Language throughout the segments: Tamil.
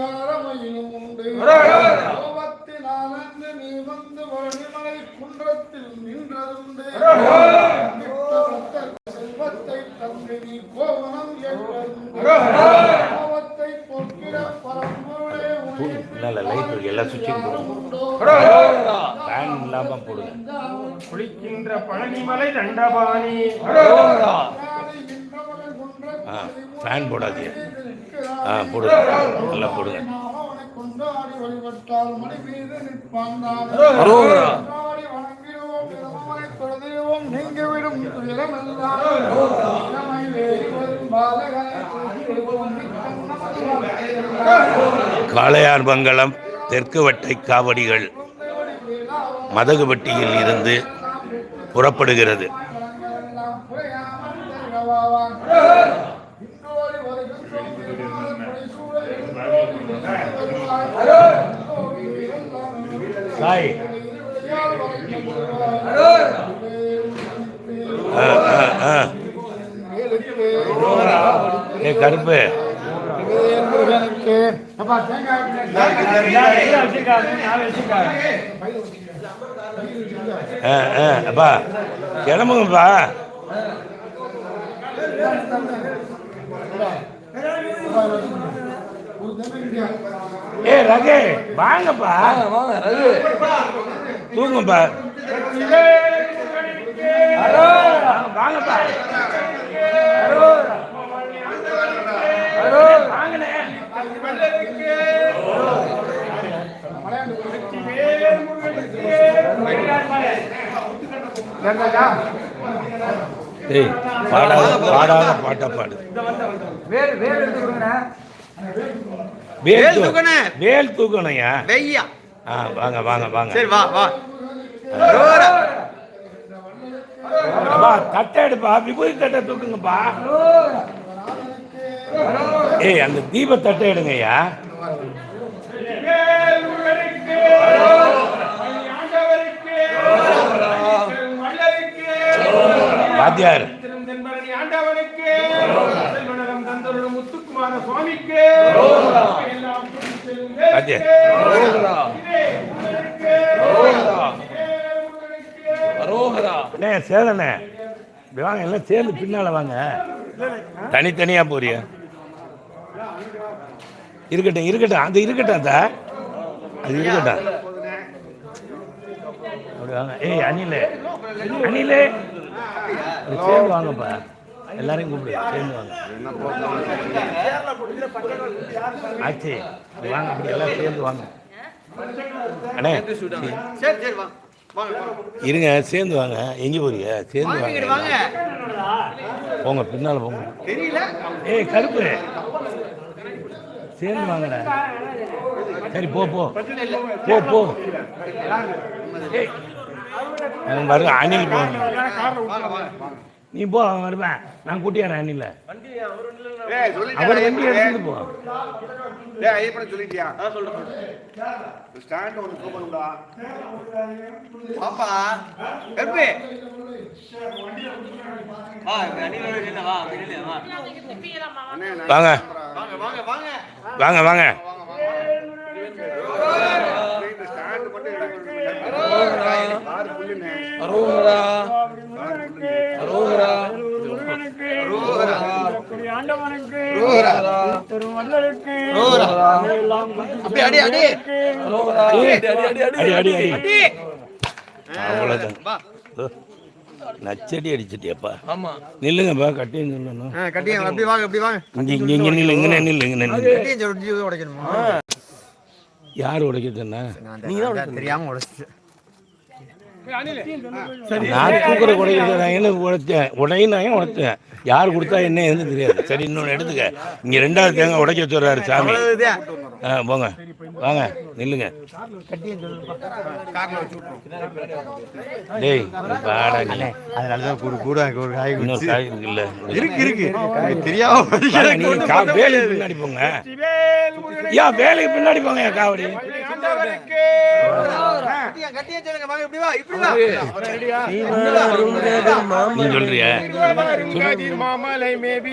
சிங்காரமையிலும் உண்டு கோபத்தினாலன்று நீ வந்து வழிமலை குன்றத்தில் நின்றதுண்டு மிக்க செல்வத்தை தந்து நீ கோவனம் என்பதுண்டு கோபத்தை பொக்கிட பரம்பொருளே நல்ல லைட் இருக்கு எல்லா சுவிட்சும் உண்டோ ஃபேன் இல்லாமல் போடுங்க குளிக்கின்ற பழனிமலை தண்டபாணி. ஃபேன் போடாதீங்க. ஆ போடுங்க. நல்லா போடுங்க. வாழ்க்கையெல்லாம். காளையார்மங்கலம் தெற்கு வட்டை காவடிகள் மதகுபட்டியில் இருந்து புறப்படுகிறது. ஏ கருப்பு. அப்பா கிளம்புங்கப்பா. ஏ ரகு வாங்கப்பா. தூங்குப்பா வாங்கப்பா. ஏய் பாடாத பாடாத பாட்டா பாடு. வேல் தூக்கணும். வேல் தூக்கணும்யா. வெய்யா. ஆ வாங்க வாங்க வாங்க. சரி வா வா. ரோரா. அப்பா தட்டை எடுப்பா. விபூதி தட்டை தூக்குங்கப்பா. ஏய் அந்த தீப தட்டை எடுங்கய்யா சேலண்ணே இப்படி வாங்க எல்லாம் சேர்ந்து பின்னால வாங்க. தனித்தனியா போறிய? இருக்கட்டும் இருக்கட்டும். அது இருக்கட்டும் அது இருக்கட்டும். ஏய் அனிலே அனிலே சேர்ந்து வாங்கப்பா. எல்லாரையும் கூப்பிடு. சேர்ந்து வாங்க. ஆச்சு வாங்க. அப்படி எல்லாம் சேர்ந்து வாங்க. அண்ணே. இருங்க சேர்ந்து வாங்க. எங்கே போறீங்க? சேர்ந்து வாங்க. போங்க பின்னால போங்க. ஏய் கருப்பு. சேர்ந்து வாங்கடா சரி போ போ. போ போ. பாருங்க அணில் போ. நீ போ அவன் வருவேன். நான் கூட்டியாரன் அணில. அவர் வண்டி எடுத்துட்டு போ. சொல்லிட்டியா? ஸ்டாண்ட் கூப்பிடுடா பாப்பா நான் வாங்க. வாங்க வாங்க. அவ்வளோதான் வா. நச்சடி அடிச்சிட்டியாப்பா. ஆமா. நில்லுங்கப்பா கட்டியும் சொல்லணும். கட்டியா அப்படி வாங்க. அப்படி வாங்க இங்க இங்க இங்க நில்லு இங்க நில்லு இங்க நில்லு. யார் உடைக்கிறதுன்னா? நீ தான் தெரியாம உடைச்சு நான் என்ன உடைச்சேன் உடையினாயும் உடைச்சேன்? யார் கொடுத்தா என்ன எதுன்னு தெரியாது. சரி இன்னொன்று எடுத்துக்க. இங்க ரெண்டாவது தேங்காய் உடைக்க சொல்றாரு சாமி. ஆ போங்க. வாங்க நில்லுங்க. டேய் பாடா நீ. அதனால தான் கூட கூட ஒரு காய் இன்னொரு காய் இருக்குல்ல இருக்கு இருக்கு. தெரியாம நீங்க கா வேலைக்கு பின்னாடி போங்க. ஏன் வேலைக்கு பின்னாடி போங்க காவடி. கட்டியா கட்டியா சொல்லுங்க. வாங்க இப்படி வா இப்படி வா நீ சொல்றிய மாமலை மேபி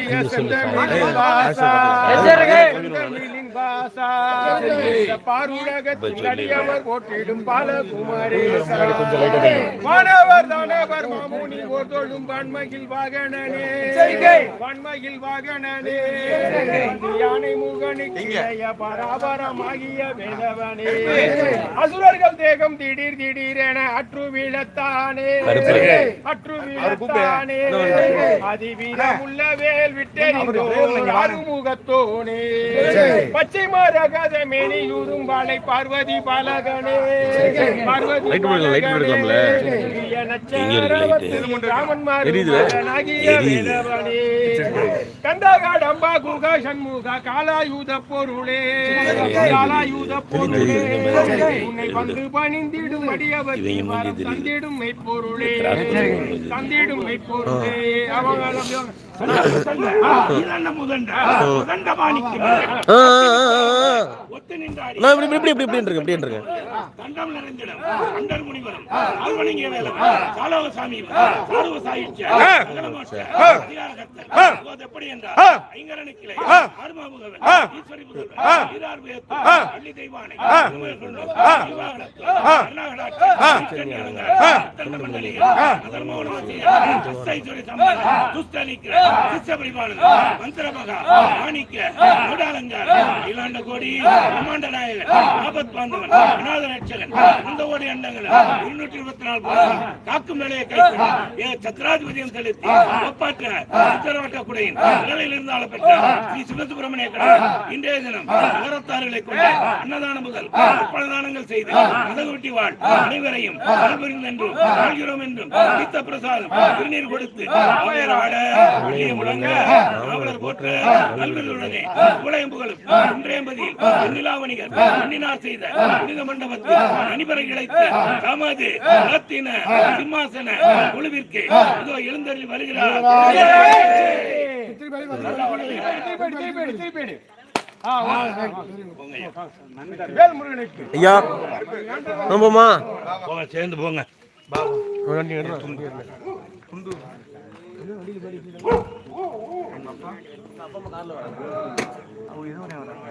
பாருலகத்தில் போட்டிடும் பாலகுமாரேசா வானவர் தானவர் மாமுனி ஓர்தொழும் வான்மகில் வாகனனே வான்மகில் வாகனனே யானை முகனுக்கு இளைய பராபரமாகிய வேதவனே. அசுரர்கள் தேகம் திடீர் திடீரென அற்று வீழத்தானே. அற்று வீழத்தானே. அதிவீரமுள்ள வேல் விட்டெறிந்தோ அருமுகத்தோனே பச்சை மரகத மேனியூரும் வாழை பார்வதி பாலகனே. பார்வதி பாலகனே. ராமன் குகா சண்முக காலாயுத பொருளே. காலாயுத பொருளே உன்னை வந்து பணிந்திடும் அடியவர் வரம் தந்திடும் மெய்ப்பொருளே. தந்திடும் மெய்ப்பொருளே. அவங்க இப்படி இப்படி இப்படி இருக்கு இப்படி இருக்கு தண்டம் நிறைந்திடம் அண்டர் முனிவரும் ஆழ்வணங்கிய சாமி சாருவ சாயிச்ச எப்படி என்றால் ஆறுமாமுகவன் ஈஸ்வரி முதல்வன் ஈரார் வேத்து அள்ளி தெய்வானை உமையர் கொண்டோம் சிச்சபரிபாலன் மந்திரமகா மாணிக்க மூடாலங்கார் இலாண்ட கோடி பிரம்மாண்ட நாயகன் ஆபத் பாந்தவன் அநாத ரட்சகன் இந்த ஓடி அண்டங்கள் இருநூற்றி இருபத்தி நாலு காக்கும் வேலையை ஏ சத்ராதிபதியம் செலுத்தி ஒப்பாற்ற உத்தரவட்ட குடையின் நிலையில் இருந்து ஆளப்பெற்ற ஸ்ரீ சிவசுப்பிரமணிய இன்றைய தினம் நகரத்தார்களை அன்னதானம் முதல் பலதானங்கள் செய்து மதகுட்டி வாழ் அனைவரையும் அன்புரிந்து என்றும் வாழ்கிறோம் என்றும் பிரசாதம் திருநீர் கொடுத்து அவையர் ஆட முழங்க போற்ற நல்வர்களுடனே குலையும் புகழும். இன்றையம்பதியில் நிலாவணிகர் மண்ணினார் செய்த புனித மண்டபத்தில் அணிபரை இழைத்து தமது ரத்தின சிம்மாசன குழுவிற்கு இதோ எழுந்தருளி வருகிறார். ஐயா. நம்புமா? போங்க சேர்ந்து போங்க. அப்பா காரில் வராங்க அவங்க எதுவும் வராங்க